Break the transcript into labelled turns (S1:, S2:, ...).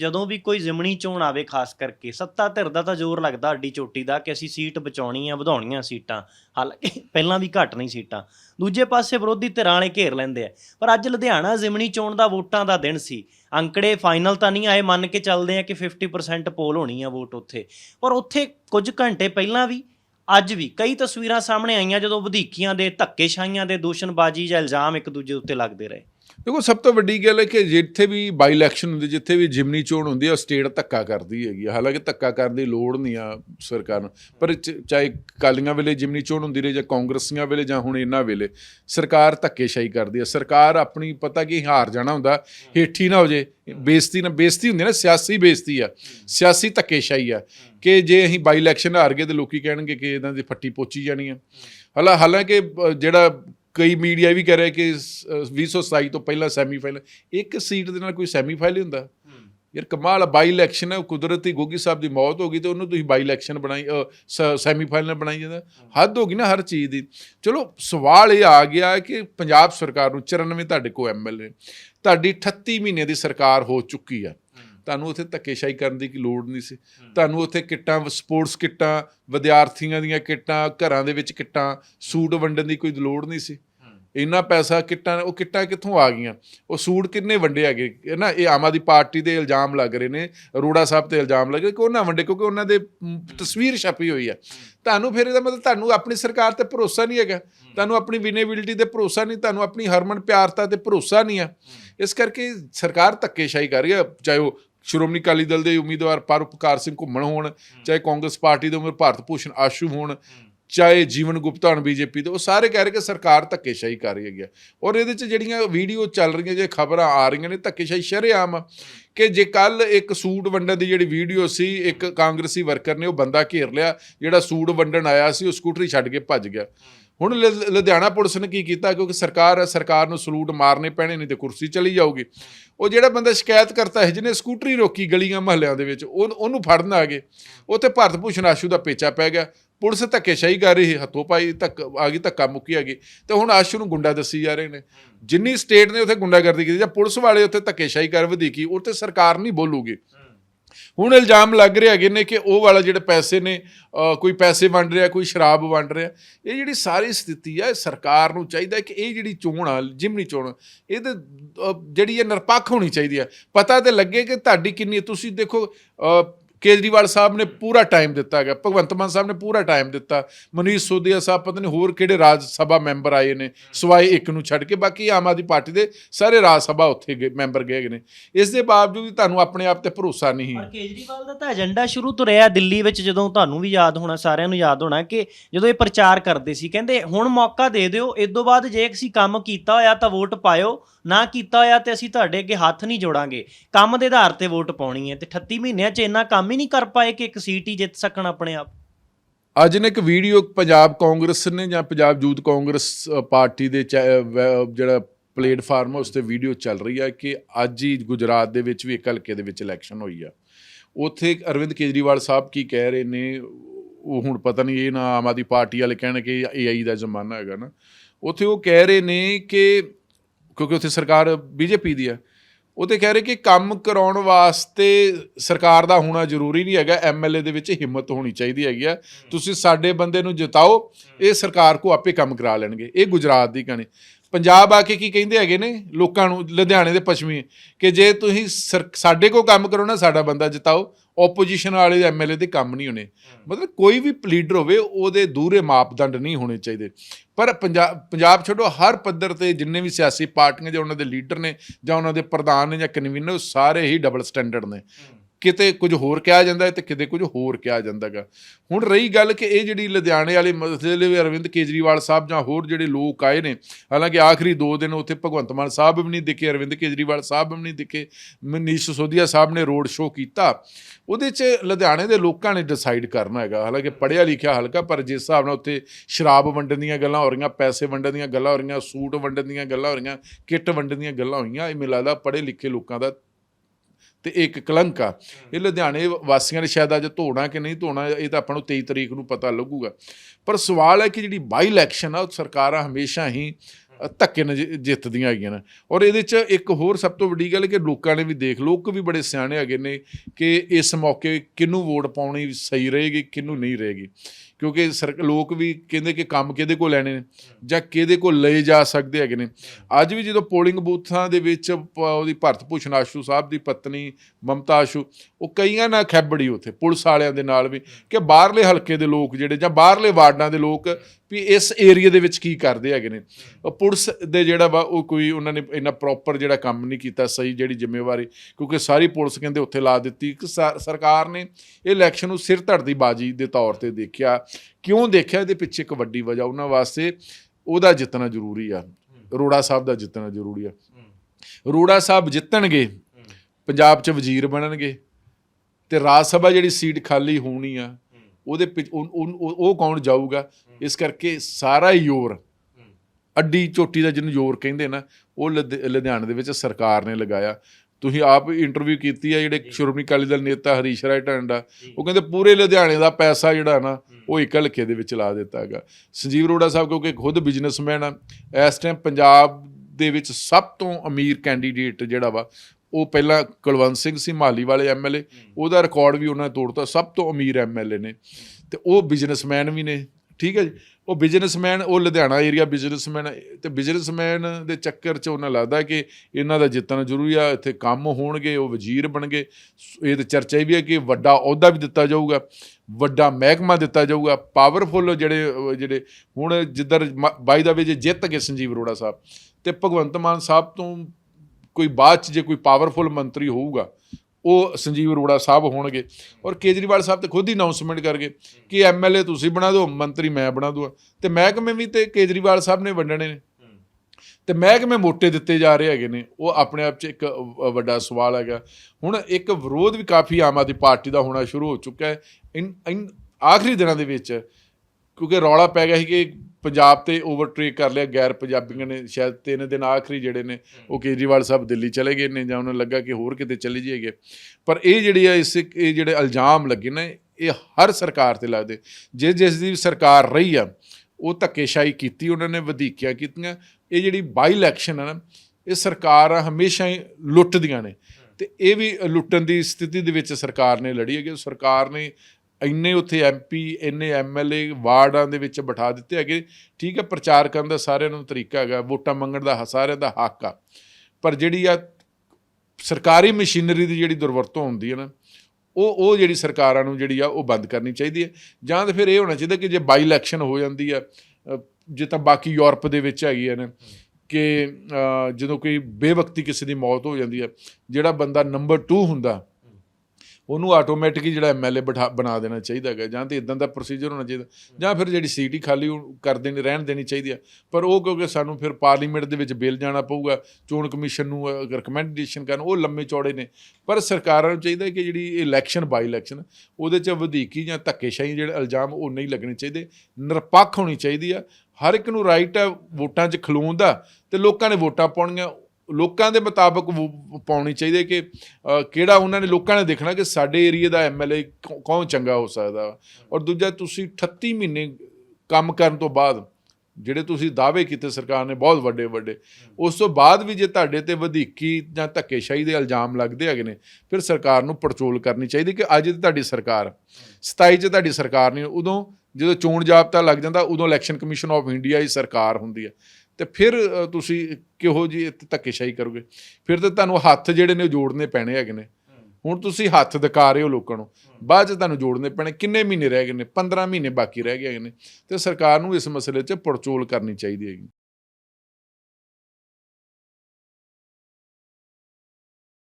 S1: ਜਦੋਂ ਵੀ ਕੋਈ ਜ਼ਿਮਣੀ ਚੋਣ ਆਵੇ ਖਾਸ ਕਰਕੇ, ਸੱਤਾ ਧਿਰ ਦਾ ਤਾਂ ਜ਼ੋਰ ਲੱਗਦਾ ਅੱਡੀ ਚੋਟੀ ਦਾ ਕਿ ਅਸੀਂ ਸੀਟ ਬਚਾਉਣੀ ਆ ਵਧਾਉਣੀਆਂ ਸੀਟਾਂ। ਹਾਲਾਂਕਿ ਪਹਿਲਾਂ ਵੀ ਘੱਟ ਨਹੀਂ ਸੀਟਾਂ। ਦੂਜੇ ਪਾਸੇ ਵਿਰੋਧੀ ਧਿਰਾਂ ਵਾਲੇ ਘੇਰ ਲੈਂਦੇ ਆ। ਪਰ ਅੱਜ ਲੁਧਿਆਣਾ ਜ਼ਿਮਣੀ ਚੋਣ ਦਾ ਵੋਟਾਂ ਦਾ ਦਿਨ ਸੀ। ਅੰਕੜੇ ਫਾਈਨਲ ਤਾਂ ਨਹੀਂ ਆਏ, ਮੰਨ ਕੇ ਚੱਲਦੇ ਆ ਕਿ 50% ਪੋਲ ਹੋਣੀ ਆ ਵੋਟ ਉੱਥੇ। ਪਰ ਉੱਥੇ ਕੁਝ ਘੰਟੇ ਪਹਿਲਾਂ ਵੀ, ਅੱਜ ਵੀ ਕਈ ਤਸਵੀਰਾਂ ਸਾਹਮਣੇ ਆਈਆਂ ਜਦੋਂ ਵਧੀਕੀਆਂ ਦੇ, ਧੱਕੇਸ਼ਾਹੀਆਂ ਦੇ, ਦੂਸ਼ਣਬਾਜ਼ੀ ਜਾਂ ਇਲਜ਼ਾਮ ਇੱਕ ਦੂਜੇ ਉੱਤੇ ਲੱਗਦੇ ਰਹੇ।
S2: ਦੇਖੋ ਸਭ ਤੋਂ ਵੱਡੀ ਗੱਲ ਹੈ ਕਿ ਜਿੱਥੇ ਵੀ ਬਾਈ ਇਲੈਕਸ਼ਨ ਹੁੰਦੀ ਜਿੱਥੇ ਵੀ ਜਿਮਨੀ ਚੋਣ ਹੁੰਦੀ ਹੈ ਉਹ ਸਟੇਟ ਧੱਕਾ ਕਰਦੀ ਹੈਗੀ ਆ। ਹਾਲਾਂਕਿ ਧੱਕਾ ਕਰਨ ਦੀ ਲੋੜ ਨਹੀਂ ਆ ਸਰਕਾਰ ਨੂੰ ਪਰ ਚ- ਚਾਹੇ ਕਾਲੀਆਂ ਵੇਲੇ ਜਿਮਨੀ ਚੋਣ ਹੁੰਦੀ ਰਹੀ ਜਾਂ ਕਾਂਗਰਸੀਆਂ ਵੇਲੇ ਜਾਂ ਹੁਣ ਇਹਨਾਂ ਵੇਲੇ ਸਰਕਾਰ ਧੱਕੇਸ਼ਾਹੀ ਕਰਦੀ ਹੈ ਸਰਕਾਰ ਆਪਣੀ ਪਤਾ ਕਿ ਹਾਰ ਜਾਣਾ ਹੁੰਦਾ ਹੇਠੀ ਨਾ ਹੋ ਜੇ ਬੇਇੱਜ਼ਤੀ ਨਾ ਬੇਇੱਜ਼ਤੀ ਹੁੰਦੀ ਹੈ ਨਾ ਸਿਆਸੀ ਬੇਇੱਜ਼ਤੀ ਆ। ਸਿਆਸੀ ਧੱਕੇਸ਼ਾਹੀ ਆ ਕਿ ਜੇ ਅਸੀਂ ਬਾਈ ਇਲੈਕਸ਼ਨ ਹਾਰ ਗਏ ਤੇ ਲੋਕੀ ਕਹਿਣਗੇ ਕਿ ਇਹਨਾਂ ਦੀ ਫੱਟੀ ਪੋਚੀ ਜਾਣੀ ਆ। ਹਾਲਾ ਹਾਲਾਂਕਿ ਅ, ਜਿਹੜਾ ਕਈ ਮੀਡੀਆ ਵੀ ਕਹਿ ਰਿਹਾ ਕਿ ਸ- ਅ, 2027 ਤੋਂ ਪਹਿਲਾਂ ਸੈਮੀਫਾਈਨਲ ਇੱਕ ਸੀਟ ਦੇ ਨਾਲ ਕੋਈ ਸੈਮੀਫਾਈਨਲ ਹੀ ਹੁੰਦਾ। ਯਾਰ ਕਮਾਲ ਬਾਈ ਇਲੈਕਸ਼ਨ ਹੈ ਕੁਦਰਤੀ ਗੋਗੀ ਸਾਹਿਬ ਦੀ ਮੌਤ ਹੋ ਗਈ ਤੇ ਉਹਨੂੰ ਤੁਸੀਂ ਬਾਈ ਇਲੈਕਸ਼ਨ ਬਣਾਈ ਸੈਮੀਫਾਈਨਲ ਬਣਾਈ ਜਾਂਦਾ। ਹੱਦ ਹੋ ਗਈ ਨਾ ਹਰ ਚੀਜ਼ ਦੀ। ਚਲੋ ਸਵਾਲ ਇਹ ਆ ਗਿਆ ਕਿ ਪੰਜਾਬ ਸਰਕਾਰ ਨੂੰ 94 ਤੁਹਾਡੇ ਕੋਲ ਐਮਐਲਏ ਤੁਹਾਡੀ 38 ਮਹੀਨੇ ਦੀ ਸਰਕਾਰ ਹੋ ਚੁੱਕੀ ਆ। ਤੁਹਾਨੂੰ ਉੱਥੇ ਧੱਕੇਸ਼ਾਹੀ ਕਰਨ ਦੀ ਕੀ ਲੋੜ ਨਹੀਂ ਸੀ। ਤੁਹਾਨੂੰ ਉੱਥੇ ਕਿੱਟਾਂ ਸਪੋਰਟਸ ਕਿੱਟਾਂ ਵਿਦਿਆਰਥੀਆਂ ਦੀਆਂ ਕਿੱਟਾਂ ਘਰਾਂ ਦੇ ਵਿੱਚ ਕਿੱਟਾਂ ਸੂਟ ਵੰਡਣ ਦੀ ਕੋਈ ਲੋੜ ਨਹੀਂ ਸੀ। ਇੰਨਾ ਪੈਸਾ ਕਿੱਟਾਂ, ਉਹ ਕਿੱਟਾਂ ਕਿੱਥੋਂ ਆ ਗਈਆਂ? ਉਹ ਸੂਟ ਕਿੰਨੇ ਵੰਡੇ ਹੈਗੇ? ਇਹ ਨਾ, ਇਹ ਆਮ ਆਦਮੀ ਪਾਰਟੀ ਦੇ ਇਲਜ਼ਾਮ ਲੱਗ ਰਹੇ ਨੇ, ਅਰੋੜਾ ਸਾਹਿਬ ਤੇ ਇਲਜ਼ਾਮ ਲੱਗ ਰਹੇ ਕਿ ਉਹਨਾਂ ਵੰਡੇ? ਕਿਉਂਕਿ ਉਹਨਾਂ ਦੇ ਤਸਵੀਰ ਛਪੀ ਹੋਈ ਹੈ। ਤੁਹਾਨੂੰ ਫਿਰ ਇਹਦਾ ਮਤਲਬ ਤੁਹਾਨੂੰ ਆਪਣੀ ਸਰਕਾਰ ਤੇ ਭਰੋਸਾ ਨਹੀਂ ਹੈਗਾ। ਤੁਹਾਨੂੰ ਆਪਣੀ ਵਿਨੇਬਿਲਟੀ ਤੇ ਭਰੋਸਾ ਨਹੀਂ, ਤੁਹਾਨੂੰ ਆਪਣੀ ਹਰਮਨ ਪਿਆਰਤਾ ਤੇ ਭਰੋਸਾ ਨਹੀਂ ਆ ਇਸ ਕਰਕੇ ਸਰਕਾਰ ਧੱਕੇਸ਼ਾਹੀ ਕਰ ਰਹੀ ਹੈ, ਚਾਹੇ ਉਹ ਸ਼੍ਰੋਮਣੀ ਅਕਾਲੀ ਦਲ ਦੇ ਉਮੀਦਵਾਰ ਪਰਉਪਕਾਰ ਸਿੰਘ ਘੁੰਮਣ ਹੋਣ, ਚਾਹੇ ਕਾਂਗਰਸ ਪਾਰਟੀ ਦੇ ਉਮਰ ਭਾਰਤ ਭੂਸ਼ਣ ਆਸ਼ੂ ਹੋਣ ਚਾਹੇ ਜੀਵਨ ਗੁਪਤਾ ਹੋਣ ਬੀਜੇਪੀ ਦੇ, ਉਹ ਸਾਰੇ ਕਹਿ ਰਹੇ ਕਿ ਸਰਕਾਰ ਧੱਕੇਸ਼ਾਹੀ ਕਰ ਰਹੀ ਹੈਗੀ ਆ। ਔਰ ਇਹਦੇ ਚ ਜਿਹੜੀਆਂ ਵੀਡੀਓ ਚੱਲ ਰਹੀਆਂ, ਜੇ ਖਬਰਾਂ ਆ ਰਹੀਆਂ ਨੇ, ਧੱਕੇਸ਼ਾਹੀ ਸ਼ਰੇਆਮ ਆ। ਕਿ ਜੇ ਕੱਲ ਇੱਕ ਸੂਟ ਵੰਡਣ ਦੀ ਜਿਹੜੀ ਵੀਡੀਓ ਸੀ, ਇੱਕ ਕਾਂਗਰਸੀ ਵਰਕਰ ਨੇ ਉਹ ਬੰਦਾ ਘੇਰ ਲਿਆ, ਜਿਹੜਾ ਸੂਟ ਵੰਡਣ ਆਇਆ ਸੀ, ਉਹ ਸਕੂਟਰੀ ਛੱਡ ਕੇ ਭੱਜ ਗਿਆ। ਹੁਣ ਲੁਧਿਆਣਾ ਪੁਲਿਸ ਨੇ ਕੀ ਕੀਤਾ? ਕਿਉਂਕਿ ਸਰਕਾਰ ਸਰਕਾਰ ਨੂੰ ਸਲੂਟ ਮਾਰਨੇ ਪੈਣੇ, ਨਹੀਂ ਤੇ ਕੁਰਸੀ ਚਲੀ ਜਾਊਗੀ। ਉਹ ਜਿਹੜਾ ਬੰਦਾ ਸ਼ਿਕਾਇਤ ਕਰਤਾ ਹੈ, ਜਿਹਨੇ ਸਕੂਟਰੀ ਰੋਕੀ ਗਲੀਆਂ ਮਹੱਲਿਆਂ ਦੇ ਵਿੱਚ, ਉਹ, ਉਹਨੂੰ ਫੜਨ ਆ ਗਏ। ਉੱਥੇ ਭਾਰਤ ਭੂਸ਼ਣ ਆਸ਼ੂ ਦਾ ਪੇਚਾ ਪੈ ਗਿਆ। ਪੁਲਿਸ ਧੱਕੇਸ਼ਾਹੀ ਕਰ ਰਹੀ ਹੈ ਹੱਥੋਂ ਪਾਈ ਧੱਕ, ਆ ਗਈ, ਧੱਕਾ ਮੁੱਕੀ ਆ ਗਈ। ਤੇ ਹੁਣ ਆਸ਼ੂ ਨੂੰ ਗੁੰਡਾ ਦੱਸੀ ਜਾ ਰਹੇ ਨੇ। ਜਿੰਨੀ ਸਟੇਟ ਨੇ ਉੱਥੇ ਗੁੰਡਾਗਰਦੀ ਕੀਤੀ, ਜਾਂ ਪੁਲਿਸ ਵਾਲੇ ਉੱਥੇ ਧੱਕੇਸ਼ਾਹੀ ਕਰ ਵਧੀਕੀ ਉੱਥੇ ਸਰਕਾਰ ਨਹੀਂ ਬੋਲੂਗੀ। ਹੁਣ ਇਲਜ਼ਾਮ ਲੱਗ ਰਹੇ ਹੈਗੇ ਨੇ ਕਿ ਉਹ ਵਾਲਾ ਜਿਹੜੇ ਪੈਸੇ ਨੇ ਕੋਈ ਪੈਸੇ ਵੰਡ ਰਿਹਾ, ਕੋਈ ਸ਼ਰਾਬ ਵੰਡ ਰਿਹਾ, ਇਹ ਜਿਹੜੀ ਸਾਰੀ ਸਥਿਤੀ ਹੈ ਸਰਕਾਰ ਨੂੰ ਚਾਹੀਦਾ ਕਿ ਇਹ ਜਿਹੜੀ ਚੋਣ ਆ, ਜਿਮਨੀ ਚੋਣ ਇਹ ਤੇ ਜਿਹੜੀ ਇਹ ਨਿਰਪੱਖ ਹੋਣੀ ਚਾਹੀਦੀ ਹੈ ਪਤਾ ਤੇ ਲੱਗੇ ਕਿ ਤੁਹਾਡੀ ਕਿੰਨੀ, ਤੁਸੀਂ ਦੇਖੋ ਕੇਜਰੀਵਾਲ ਸਾਹਿਬ ਨੇ ਪੂਰਾ ਟਾਈਮ ਦਿੱਤਾ ਹੈਗਾ ਭਗਵੰਤ ਮਾਨ ਸਾਹਿਬ ਨੇ ਪੂਰਾ ਟਾਈਮ ਦਿੱਤਾ। ਮਨੀਸ਼ ਸੋਦੀਆ ਸਾਹਿਬ ਪਤਾ ਨਹੀਂ ਹੋਰ ਕਿਹੜੇ ਰਾਜ ਸਭਾ ਮੈਂਬਰ ਆਏ ਨੇ ਸਵਾਏ ਇੱਕ ਨੂੰ ਛੱਡ ਕੇ ਬਾਕੀ ਆਮ ਆਦਮੀ ਪਾਰਟੀ ਦੇ ਸਾਰੇ ਰਾਜ ਸਭਾ ਉੱਥੇ ਗਏ ਮੈਂਬਰ ਗਏ ਨੇ। ਇਸ ਦੇ ਬਾਵਜੂਦ ਵੀ ਤੁਹਾਨੂੰ ਆਪਣੇ ਆਪ ਤੇ ਭਰੋਸਾ ਨਹੀਂ
S1: ਪਰ ਕੇਜਰੀਵਾਲ ਦਾ ਤਾਂ ਏਜੰਡਾ ਸ਼ੁਰੂ ਤੋਂ ਰਿਹਾ ਦਿੱਲੀ ਵਿੱਚ ਜਦੋਂ ਤੁਹਾਨੂੰ ਵੀ ਯਾਦ ਹੋਣਾ ਸਾਰਿਆਂ ਨੂੰ ਯਾਦ ਹੋਣਾ ਕਿ ਜਦੋਂ ਇਹ ਪ੍ਰਚਾਰ ਕਰਦੇ ਸੀ ਕਹਿੰਦੇ ਹੁਣ ਮੌਕਾ ਦੇ ਦਿਓ ਇਸ ਤੋਂ ਬਾਅਦ ਜੇ ਅਸੀਂ ਕੰਮ ਕੀਤਾ ਹੋਇਆ ਤਾਂ ਵੋਟ ਪਾਇਓ ਨਾ ਕੀਤਾ ਹੋਇਆ ਤੇ ਅਸੀਂ ਤੁਹਾਡੇ ਅੱਗੇ ਹੱਥ ਨਹੀਂ ਜੋੜਾਂਗੇ। ਕੰਮ ਦੇ ਆਧਾਰ ਤੇ ਵੋਟ ਪਾਉਣੀ ਹੈ ਤੇ 38 ਮਹੀਨਿਆਂ 'ਚ ਇੰਨਾ ਕੰਮ ਹੀ ਨਹੀਂ ਕਰ ਪਾਏ ਕਿ ਇੱਕ ਸੀਟ ਹੀ ਜਿੱਤ ਸਕਣ ਆਪਣੇ ਆਪ?
S2: ਅੱਜ ਨੇ ਇੱਕ ਵੀਡੀਓ ਪੰਜਾਬ ਕਾਂਗਰਸ ਨੇ ਜਾਂ ਪੰਜਾਬ ਯੂਥ ਕਾਂਗਰਸ ਪਾਰਟੀ ਦੇ ਜਿਹੜਾ ਪਲੇਟਫਾਰਮ ਉਸ ਤੇ ਵੀਡੀਓ ਚੱਲ ਰਹੀ ਹੈ ਕਿ ਅੱਜ ਹੀ ਗੁਜਰਾਤ ਦੇ ਵਿੱਚ ਵੀ ਇੱਕ ਹਲਕੇ ਦੇ ਵਿੱਚ ਇਲੈਕਸ਼ਨ ਹੋਈ ਆ। ਉੱਥੇ ਅਰਵਿੰਦ ਕੇਜਰੀਵਾਲ ਸਾਹਿਬ ਕੀ ਕਹਿ ਰਹੇ ਨੇ, ਉਹ ਹੁਣ ਪਤਾ ਨਹੀਂ ਇਹ ਨਾ ਆਮ ਆਦਮੀ ਪਾਰਟੀ ਵਾਲੇ ਕਹਿਣ ਕਿ ਏਆਈ ਦਾ ਜ਼ਮਾਨਾ ਹੈਗਾ ਨਾ। ਉੱਥੇ ਉਹ ਕਹਿ ਰਹੇ ਨੇ ਕਿ ਕਿਉਂਕਿ ਉੱਥੇ ਸਰਕਾਰ ਬੀਜੇਪੀ ਦੀ ਹੈ ਉਹ ਤੇ ਕਹਿ ਰਹੇ ਕਿ ਕੰਮ ਕਰਾਉਣ ਵਾਸਤੇ ਸਰਕਾਰ ਦਾ ਹੋਣਾ ਜ਼ਰੂਰੀ ਨਹੀਂ ਹੈਗਾ ਐਮਐਲਏ ਦੇ ਵਿੱਚ ਹਿੰਮਤ ਹੋਣੀ ਚਾਹੀਦੀ ਹੈਗੀ ਆ। ਤੁਸੀਂ ਸਾਡੇ ਬੰਦੇ ਨੂੰ ਜਿਤਾਓ, ਇਹ ਸਰਕਾਰ ਕੋ ਆਪੇ ਕੰਮ ਕਰਾ ਲੈਣਗੇ, ਇਹ ਗੁਜਰਾਤ ਦੀ ਕਹਾਣੀ। ਪੰਜਾਬ ਆ ਕੇ ਕੀ ਕਹਿੰਦੇ ਹੈਗੇ ਨੇ ਲੋਕਾਂ ਨੂੰ, ਲੁਧਿਆਣੇ ਦੇ ਪੱਛਮੀ, ਕਿ ਜੇ ਤੁਸੀਂ ਸਰ- ਸਾਡੇ ਕੋ ਕੰਮ ਕਰੋ ਨਾ, ਸਾਡਾ ਬੰਦਾ ਜਿਤਾਓ। ਆਪੋਜੀਸ਼ਨ ਵਾਲੇ ਐਮਐਲਏ ਦੇ ਕੰਮ ਨਹੀਂ ਹੋਣੇ। ਮਤਲਬ ਕੋਈ ਵੀ ਲੀਡਰ ਹੋਵੇ, ਉਹਦੇ ਦੂਰੇ ਮਾਪਦੰਡ ਨਹੀਂ ਹੋਣੇ ਚਾਹੀਦੇ। ਪਰ ਪੰਜਾਬ ਪੰਜਾਬ ਛੱਡੋ, ਹਰ ਪੱਧਰ ਤੇ ਜਿੰਨੇ ਵੀ ਸਿਆਸੀ ਪਾਰਟੀਆਂ ਜਾਂ ਉਹਨਾਂ ਦੇ ਲੀਡਰ ਨੇ ਜਾਂ ਉਹਨਾਂ ਦੇ ਪ੍ਰਧਾਨ ਨੇ ਜਾਂ ਕਨਵੀਨਰ ਉਹ ਸਾਰੇ ਹੀ ਡਬਲ ਸਟੈਂਡਰਡ ਨੇ। ਕਿਤੇ ਕੁਝ ਹੋਰ ਕਿਹਾ ਜਾਂਦਾ ਹੈ ਤੇ ਕਿਤੇ ਕੁਝ ਹੋਰ ਕਿਹਾ ਜਾਂਦਾਗਾ ਹੁਣ ਰਹੀ ਗੱਲ ਕਿ ਇਹ ਜਿਹੜੀ ਲੁਧਿਆਣੇ ਵਾਲੇ ਮਸਲੇ ਵੀ ਅਰਵਿੰਦ ਕੇਜਰੀਵਾਲ ਸਾਹਿਬ ਜਾਂ ਹੋਰ ਜਿਹੜੇ ਲੋਕ ਆਏ ਨੇ, ਹਾਲਾਂਕਿ ਆਖਰੀ 2 ਦਿਨ ਉੱਥੇ ਭਗਵੰਤ ਮਾਨ ਸਾਹਿਬ ਵੀ ਨਹੀਂ ਦਿਖੇ, ਅਰਵਿੰਦ ਕੇਜਰੀਵਾਲ ਸਾਹਿਬ ਵੀ ਨਹੀਂ ਦਿਖੇ, ਮਨੀਸ਼ ਸੋਧੀਆ ਸਾਹਿਬ ਨੇ ਰੋਡ ਸ਼ੋਅ ਕੀਤਾ। ਉਹਦੇ 'ਚ ਲੁਧਿਆਣੇ ਦੇ ਲੋਕਾਂ ਨੇ ਡਿਸਾਈਡ ਕਰਨਾ ਹੈਗਾ। ਹਾਲਾਂਕਿ ਪੜ੍ਹਿਆ ਲਿਖਿਆ ਹਲਕਾ, ਪਰ ਜਿਸ ਹਿਸਾਬ ਨਾਲ ਉੱਥੇ ਸ਼ਰਾਬ ਵੰਡਣ ਦੀਆਂ ਗੱਲਾਂ ਹੋ ਰਹੀਆਂ, ਪੈਸੇ ਵੰਡਣ ਦੀਆਂ ਗੱਲਾਂ ਹੋ ਰਹੀਆਂ, ਸੂਟ ਵੰਡਣ ਦੀਆਂ ਗੱਲਾਂ ਹੋ ਰਹੀਆਂ, ਕਿੱਟ ਵੰਡਣ ਦੀਆਂ ਗੱਲਾਂ ਹੋਈਆਂ, ਇਹ ਮੈਨੂੰ ਲੱਗਦਾ ਪੜ੍ਹੇ ਲਿਖੇ ਲੋਕਾਂ ਦਾ ਤੇ ਇੱਕ ਕਲੰਕ ਆ। ਇਹ ਲੁਧਿਆਣੇ ਵਾਸੀਆਂ ਨੇ ਸ਼ਾਇਦ ਅੱਜ ਧੋਣਾ ਕਿ ਨਹੀਂ ਧੋਣਾ ਇਹ ਤਾਂ ਆਪਾਂ ਨੂੰ 23 ਤਰੀਕ ਨੂੰ ਪਤਾ ਲੱਗੂਗਾ। ਪਰ ਸਵਾਲ ਹੈ ਕਿ ਜਿਹੜੀ ਬਾਈ ਇਲੈਕਸ਼ਨ ਆ ਉਹ ਸਰਕਾਰਾਂ ਹਮੇਸ਼ਾ ਹੀ ਧੱਕੇ ਨਾਲ ਜਿੱਤਦੀਆਂ ਹੈਗੀਆਂ ਨੇ। ਔਰ ਇਹਦੇ 'ਚ ਇੱਕ ਹੋਰ ਸਭ ਤੋਂ ਵੱਡੀ ਗੱਲ ਕਿ ਲੋਕਾਂ ਨੇ ਵੀ ਦੇਖ ਲੋਕ ਵੀ ਬੜੇ ਸਿਆਣੇ ਹੈਗੇ ਨੇ ਕਿ ਇਸ ਮੌਕੇ ਕਿਹਨੂੰ ਵੋਟ ਪਾਉਣੀ ਸਹੀ ਰਹੇਗੀ ਕਿਹਨੂੰ ਨਹੀਂ ਰਹੇਗੀ। ਕਿਉਂਕਿ ਸਰ ਲੋਕ ਵੀ ਕਹਿੰਦੇ ਕਿ ਕੰਮ ਕਿਹਦੇ ਕੋਲ ਲੈਣੇ ਨੇ ਜਾਂ ਕਿਹਦੇ ਕੋਲ ਲਏ ਜਾ ਸਕਦੇ ਹੈਗੇ ਨੇ। ਅੱਜ ਵੀ ਜਦੋਂ ਪੋਲਿੰਗ ਬੂਥਾਂ ਦੇ ਵਿੱਚ ਪ- ਉਹਦੀ ਭਰਤ ਭੂਸ਼ਣ ਆਸ਼ੂ ਸਾਹਿਬ ਦੀ ਪਤਨੀ ਮਮਤਾ ਆਸ਼ੂ, ਉਹ ਕਈਆਂ ਨਾਲ ਖੈਬੜੀ ਉੱਥੇ, ਪੁਲਿਸ ਵਾਲਿਆਂ ਦੇ ਨਾਲ ਵੀ ਕਿ ਬਾਹਰਲੇ ਹਲਕੇ ਦੇ ਲੋਕ ਜਿਹੜੇ ਜਾਂ ਬਾਹਰਲੇ ਵਾਰਡਾਂ ਦੇ ਲੋਕ ਵੀ ਇਸ ਏਰੀਆ ਦੇ ਵਿੱਚ ਕੀ ਕਰਦੇ ਹੈਗੇ ਨੇ। ਪੁਲਿਸ ਦੇ ਜਿਹੜਾ ਵਾ ਉਹ ਕੋਈ ਉਹਨਾਂ ਨੇ ਇੰਨਾ ਪ੍ਰੋਪਰ ਜਿਹੜਾ ਕੰਮ ਨਹੀਂ ਕੀਤਾ, ਸਹੀ ਜਿਹੜੀ ਜ਼ਿੰਮੇਵਾਰੀ, ਕਿਉਂਕਿ ਸਾਰੀ ਪੁਲਿਸ ਕਹਿੰਦੇ ਉੱਥੇ ਲਾ ਦਿੱਤੀ। ਕਿ ਸਰ- ਸਰਕਾਰ ਨੇ ਇਹ ਇਲੈਕਸ਼ਨ ਨੂੰ ਸਿਰ ਧੜ ਦੀ ਬਾਜੀ ਦੇ ਤੌਰ ਤੇ ਦੇਖਿਆ। ਕਿਉਂ ਦੇਖਿਆ ਇਹਦੇ ਪਿੱਛੇ ਇੱਕ ਵੱਡੀ ਵਜ੍ਹਾ? ਉਹਨਾਂ ਵਾਸਤੇ ਉਹਦਾ ਜਿੱਤਣਾ ਜ਼ਰੂਰੀ ਆ। ਅਰੋੜਾ ਸਾਹਿਬ ਦਾ ਜਿੱਤਣਾ ਜ਼ਰੂਰੀ ਆ। ਅਰੋੜਾ ਸਾਹਿਬ ਜਿੱਤਣਗੇ ਪੰਜਾਬ 'ਚ ਵਜ਼ੀਰ ਬਣਨਗੇ ਤੇ ਰਾਜ ਸਭਾ ਜਿਹੜੀ ਸੀਟ ਖਾਲੀ ਹੋਣੀ ਆ ਉਹਦੇ ਪਿੱਛ- ਉਹ- ਕੌਣ ਜਾਊਗਾ? ਇਸ ਕਰਕੇ ਸਾਰਾ ਹੀ ਜ਼ੋਰ। ਅੱਡੀ ਚੋਟੀ ਦਾ ਜਿਹਨੂੰ ਜ਼ੋਰ ਕਹਿੰਦੇ ਨਾ ਉਹ ਲੁਧ- ਲੁਧਿਆਣੇ ਦੇ ਵਿੱਚ ਸਰਕਾਰ ਨੇ ਲਗਾਇਆ। ਤੁਸੀਂ ਆਪ ਇੰਟਰਵਿਊ ਕੀਤੀ ਹੈ ਜਿਹੜੇ ਸ਼੍ਰੋਮਣੀ ਅਕਾਲੀ ਦਲ ਨੇਤਾ ਹਰੀਸ਼ ਰਾਏ ਢਾਂਡਾ ਉਹ ਕਹਿੰਦੇ ਪੂਰੇ ਲੁਧਿਆਣੇ ਦਾ ਪੈਸਾ ਜਿਹੜਾ ਨਾ ਉਹ ਇੱਕ ਹਲਕੇ ਦੇ ਵਿੱਚ ਲਾ ਦਿੱਤਾ ਹੈਗਾ। ਸੰਜੀਵ ਅਰੋੜਾ ਸਾਹਿਬ ਕਿਉਂਕਿ ਖੁਦ ਬਿਜ਼ਨਸਮੈਨ ਆ। ਇਸ ਟਾਈਮ ਪੰਜਾਬ ਦੇ ਵਿੱਚ ਸਭ ਤੋਂ ਅਮੀਰ ਕੈਂਡੀਡੇਟ ਜਿਹੜਾ ਵਾ ਉਹ ਪਹਿਲਾਂ ਕੁਲਵੰਤ ਸਿੰਘ ਸੀ ਮਾਲੀ ਵਾਲੇ ਐਮਐਲਏ ਉਹਦਾ ਰਿਕਾਰਡ ਵੀ ਉਹਨਾਂ ਨੇ ਤੋੜਤਾ ਸਭ ਤੋਂ ਅਮੀਰ ਐਮਐਲਏ ਨੇ। ਤੇ ਉਹ ਬਿਜ਼ਨਸਮੈਨ ਵੀ ਨੇ। ਠੀਕ ਹੈ ਜੀ। ਉਹ ਬਿਜ਼ਨਸਮੈਨ ਉਹ ਲੁਧਿਆਣਾ ਏਰੀਆ ਬਿਜ਼ਨਸਮੈਨ ਤੇ ਬਿਜ਼ਨਸਮੈਨ ਦੇ ਚੱਕਰ 'ਚ ਉਹਨਾਂ ਲੱਗਦਾ ਕਿ ਇਹਨਾਂ ਦਾ ਜਿੱਤਣਾ ਜ਼ਰੂਰੀ ਆ, ਇੱਥੇ ਕੰਮ ਹੋਣਗੇ, ਉਹ ਵਜ਼ੀਰ ਬਣਗੇ ਇਹ ਤੇ ਚਰਚਾ ਇਹ ਵੀ ਹੈ ਕਿ ਵੱਡਾ ਅਹੁਦਾ ਵੀ ਦਿੱਤਾ ਜਾਊਗਾ, ਵੱਡਾ ਮਹਿਕਮਾ ਦਿੱਤਾ ਜਾਊਗਾ। ਪਾਵਰਫੁੱਲ ਜਿਹੜੇ ਜਿਹੜੇ ਹੁਣ ਜਿੱਧਰ ਬਾਈ ਦਾ ਵੇ ਜੇ ਜਿੱਤ ਗਏ ਸੰਜੀਵ ਅਰੋੜਾ ਸਾਹਿਬ, ਤੇ ਭਗਵੰਤ ਮਾਨ ਸਾਹਿਬ ਤੋਂ ਕੋਈ ਬਾਅਦ ਚ ਜੇ ਕੋਈ ਪਾਵਰਫੁੱਲ ਮੰਤਰੀ ਹੋਊਗਾ ਉਹ ਸੰਜੀਵ ਅਰੋੜਾ ਸਾਹਿਬ ਹੋਣਗੇ ਔਰ ਕੇਜਰੀਵਾਲ ਸਾਹਿਬ ਤੇ ਖੁਦ ਹੀ ਅਨਾਉਂਸਮੈਂਟ ਕਰ ਗਏ ਕਿ ਐਮਐਲਏ ਤੁਸੀਂ ਬਣਾ ਦਿਓ, ਮੰਤਰੀ ਮੈਂ ਬਣਾ ਦੂਆ ਤੇ ਮਹਿਕਮੇ ਵੀ ਤੇ ਕੇਜਰੀਵਾਲ ਸਾਹਿਬ ਨੇ ਵੰਡਣੇ ਨੇ। ਤੇ ਮਹਿਕਮੇ ਮੋਟੇ ਦਿੱਤੇ ਜਾ ਰਹੇ ਹੈਗੇ ਨੇ। ਉਹ ਆਪਣੇ ਆਪ 'ਚ ਇੱਕ ਵੱਡਾ ਸਵਾਲ ਹੈਗਾ। ਹੁਣ ਇੱਕ ਵਿਰੋਧ ਵੀ ਕਾਫੀ ਆਮ ਆਦਮੀ ਪਾਰਟੀ ਦਾ ਹੋਣਾ ਸ਼ੁਰੂ ਹੋ ਚੁੱਕਾ ਹੈ। ਇਨ ਇਨ ਆਖਰੀ ਦਿਨਾਂ ਦੇ ਵਿੱਚ, ਕਿਉਂਕਿ ਰੌਲਾ ਪੈ ਗਿਆ ਸੀ ਕਿ ਪੰਜਾਬ ਤੇ ਓਵਰਟੇਕ ਕਰ ਲਿਆ ਗੈਰ ਪੰਜਾਬੀਆਂ ਨੇ ਸ਼ਾਇਦ ਤਿੰਨ ਦਿਨ ਆਖਰੀ ਜਿਹੜੇ ਨੇ ਉਹ ਕੇਜਰੀਵਾਲ ਸਾਹਿਬ ਦਿੱਲੀ ਚਲੇ ਗਏ ਨੇ ਜਾਂ ਉਹਨਾਂ ਲੱਗਾ ਕਿ ਹੋਰ ਕਿਤੇ ਚਲੇ ਜਾਈਏ ਪਰ ਇਹ ਜਿਹੜੀ ਆ ਇਸ ਇਹ ਜਿਹੜੇ ਇਲਜ਼ਾਮ ਲੱਗੇ ਨੇ ਇਹ ਹਰ ਸਰਕਾਰ ਤੇ ਲੱਗਦੇ। ਜਿਸ ਜਿਸ ਦੀ ਸਰਕਾਰ ਰਹੀ ਆ ਉਹ ਧੱਕੇਸ਼ਾਹੀ ਕੀਤੀ ਉਹਨਾਂ ਨੇ ਵਧੀਕੀਆਂ ਕੀਤੀਆਂ। ਇਹ ਜਿਹੜੀ ਬਾਈ ਇਲੈਕਸ਼ਨ ਆ ਨਾ ਇਹ ਸਰਕਾਰਾਂ ਹਮੇਸ਼ਾ ਹੀ ਲੁੱਟਦੀਆਂ ਨੇ। ਤੇ ਇਹ ਵੀ ਲੁੱਟਣ ਦੀ ਸਥਿਤੀ ਦੇ ਵਿੱਚ ਸਰਕਾਰ ਨੇ ਲੜੀ ਹੈ ਕਿ ਸਰਕਾਰ ਨੇ ਇੰਨੇ ਉੱਥੇ ਐਮਪੀ ਇੰਨੇ ਐਮਐਲਏ ਵਾਰਡਾਂ ਦੇ ਵਿੱਚ ਬਿਠਾ ਦਿੱਤੇ ਹੈਗੇ। ਠੀਕ ਹੈ, ਪ੍ਰਚਾਰ ਕਰਨ ਦਾ ਸਾਰਿਆਂ ਨੂੰ ਤਰੀਕਾ ਹੈਗਾ, ਵੋਟਾਂ ਮੰਗਣ ਦਾ ਹ- ਸਾਰਿਆਂ ਦਾ ਹੱਕ ਆ। ਪਰ ਜਿਹੜੀ ਆ ਸਰਕਾਰੀ ਮਸ਼ੀਨਰੀ ਦੀ ਜਿਹੜੀ ਦੁਰਵਰਤੋਂ ਹੁੰਦੀ ਹੈ ਨਾ, ਉਹ ਉਹ ਜਿਹੜੀ ਸਰਕਾਰਾਂ ਨੂੰ ਜਿਹੜੀ ਆ, ਉਹ ਬੰਦ ਕਰਨੀ ਚਾਹੀਦੀ ਹੈ। ਜਾਂ ਤਾਂ ਫਿਰ ਇਹ ਹੋਣਾ ਚਾਹੀਦਾ ਕਿ ਜੇ ਬਾਈ ਇਲੈਕਸ਼ਨ ਹੋ ਜਾਂਦੀ ਆ ਜੇ ਤਾਂ ਬਾਕੀ ਯੂਰਪ ਦੇ ਵਿੱਚ ਹੈਗੀ ਹੈ ਨਾ ਕਿ ਜਦੋਂ ਕੋਈ ਬੇਵਕਤੀ ਕਿਸੇ ਦੀ ਮੌਤ ਹੋ ਜਾਂਦੀ ਹੈ ਜਿਹੜਾ ਬੰਦਾ ਨੰਬਰ 2 ਹੁੰਦਾ ਉਹਨੂੰ ਆਟੋਮੈਟਿਕਲੀ ਜਿਹੜਾ ਐਮਐਲਏ ਬਿਠਾ, ਬਣਾ ਦੇਣਾ ਚਾਹੀਦਾ ਹੈਗਾ, ਜਾਂ ਤੇ ਇਦਾਂ ਦਾ ਪ੍ਰੋਸੀਜਰ ਹੋਣਾ ਚਾਹੀਦਾ, ਜਾਂ ਫਿਰ ਜਿਹੜੀ ਸੀਟ ਹੀ ਖਾਲੀ ਉਹ ਕਰ ਦੇਣੀ, ਰਹਿਣ ਦੇਣੀ ਚਾਹੀਦੀ ਹੈ ਪਰ ਉਹ ਕਿਉਂਕਿ ਸਾਨੂੰ ਫਿਰ ਪਾਰਲੀਮੈਂਟ ਦੇ ਵਿੱਚ ਬਿੱਲ ਜਾਣਾ ਪਊਗਾ, ਚੋਣ ਕਮਿਸ਼ਨ ਨੂੰ ਰეკਮੈਂਡੇਸ਼ਨ ਕਰਨ, ਉਹ ਲੰਮੇ ਚੌੜੇ ਨੇ। ਪਰ ਸਰਕਾਰਾਂ ਨੂੰ ਚਾਹੀਦਾ ਕਿ ਜਿਹੜੀ ਇਲੈਕਸ਼ਨ ਬਾਈ ਇਲੈਕਸ਼ਨ ਉਹਦੇ 'ਚ ਵਧੀਕੀ ਜਾਂ ਧੱਕੇਸ਼ਾਹੀ ਜਿਹੜੇ ਇਲਜ਼ਾਮ, ਉਹ ਨਹੀਂ ਲੱਗਣੇ ਚਾਹੀਦੇ। ਨਿਰਪੱਖ ਹੋਣੀ ਚਾਹੀਦੀ ਆ। ਹਰ ਇੱਕ ਨੂੰ ਰਾਈਟ ਹੈ ਵੋਟਾਂ 'ਚ ਖਲੋਣ ਦਾ, ਤੇ ਲੋਕਾਂ ਨੇ ਵੋਟਾਂ ਪਾਉਣੀਆਂ ਲੋਕਾਂ ਦੇ ਮੁਤਾਬਕ ਪਾਉਣੀ ਚਾਹੀਦੀ ਹੈ ਕਿ ਕਿਹੜਾ ਉਹਨਾਂ ਨੇ ਲੋਕਾਂ ਨੇ ਦੇਖਣਾ ਕਿ ਸਾਡੇ ਏਰੀਆ ਦਾ ਐਮਐਲਏ ਕੌਣ ਚੰਗਾ ਹੋ ਸਕਦਾ ਵਾ। ਔਰ ਦੂਜਾ, ਤੁਸੀਂ 38 ਮਹੀਨੇ ਕੰਮ ਕਰਨ ਤੋਂ ਬਾਅਦ ਜਿਹੜੇ ਤੁਸੀਂ ਦਾਅਵੇ ਕੀਤੇ ਸਰਕਾਰ ਨੇ, ਬਹੁਤ ਵੱਡੇ ਵੱਡੇ, ਉਸ ਤੋਂ ਬਾਅਦ ਵੀ ਜੇ ਤੁਹਾਡੇ ਤੇ ਵਧੀਕੀ ਜਾਂ ਧੱਕੇਸ਼ਾਹੀ ਦੇ ਇਲਜ਼ਾਮ ਲੱਗਦੇ ਹੈਗੇ ਨੇ, ਫਿਰ ਸਰਕਾਰ ਨੂੰ ਪੜਚੋਲ ਕਰਨੀ ਚਾਹੀਦੀ ਕਿ ਅੱਜ ਦੀ ਤੁਹਾਡੀ ਸਰਕਾਰ 27 ਚ ਤੁਹਾਡੀ ਸਰਕਾਰ ਨਹੀਂ, ਉਦੋਂ ਜਦੋਂ ਚੋਣ ਜਾਬਤਾ ਲੱਗ ਜਾਂਦਾ, ਉਦੋਂ ਇਲੈਕਸ਼ਨ ਕਮਿਸ਼ਨ ਆਫ ਇੰਡੀਆ ਹੀ ਸਰਕਾਰ ਹੁੰਦੀ ਹੈ ਤੇ ਫਿਰ ਤੁਸੀਂ ਕਿਹੋ ਜੀ ਧੱਕੇਸ਼ਾਹੀ ਕਰੋਗੇ? ਫਿਰ ਤਾਂ ਤੁਹਾਨੂੰ ਹੱਥ ਜਿਹੜੇ ਨੇ ਉਹ ਜੋੜਨੇ ਪੈਣੇ ਹੈਗੇ ਨੇ। ਹੁਣ ਤੁਸੀਂ ਹੱਥ ਦਿਖਾ ਰਹੇ ਹੋ ਲੋਕਾਂ ਨੂੰ। ਬਾਅਦ ਚ ਤੁਹਾਨੂੰ ਜੋੜਨੇ ਪੈਣੇ। ਕਿੰਨੇ ਮਹੀਨੇ ਰਹਿ ਗਏ ਨੇ? 15 ਮਹੀਨੇ ਬਾਕੀ ਰਹਿ ਗਏ ਨੇ। ਤੇ ਸਰਕਾਰ ਨੂੰ ਇਸ ਮਸਲੇ 'ਚ ਪੜਚੋਲ ਕਰਨੀ ਚਾਹੀਦੀ ਹੈਗੀ।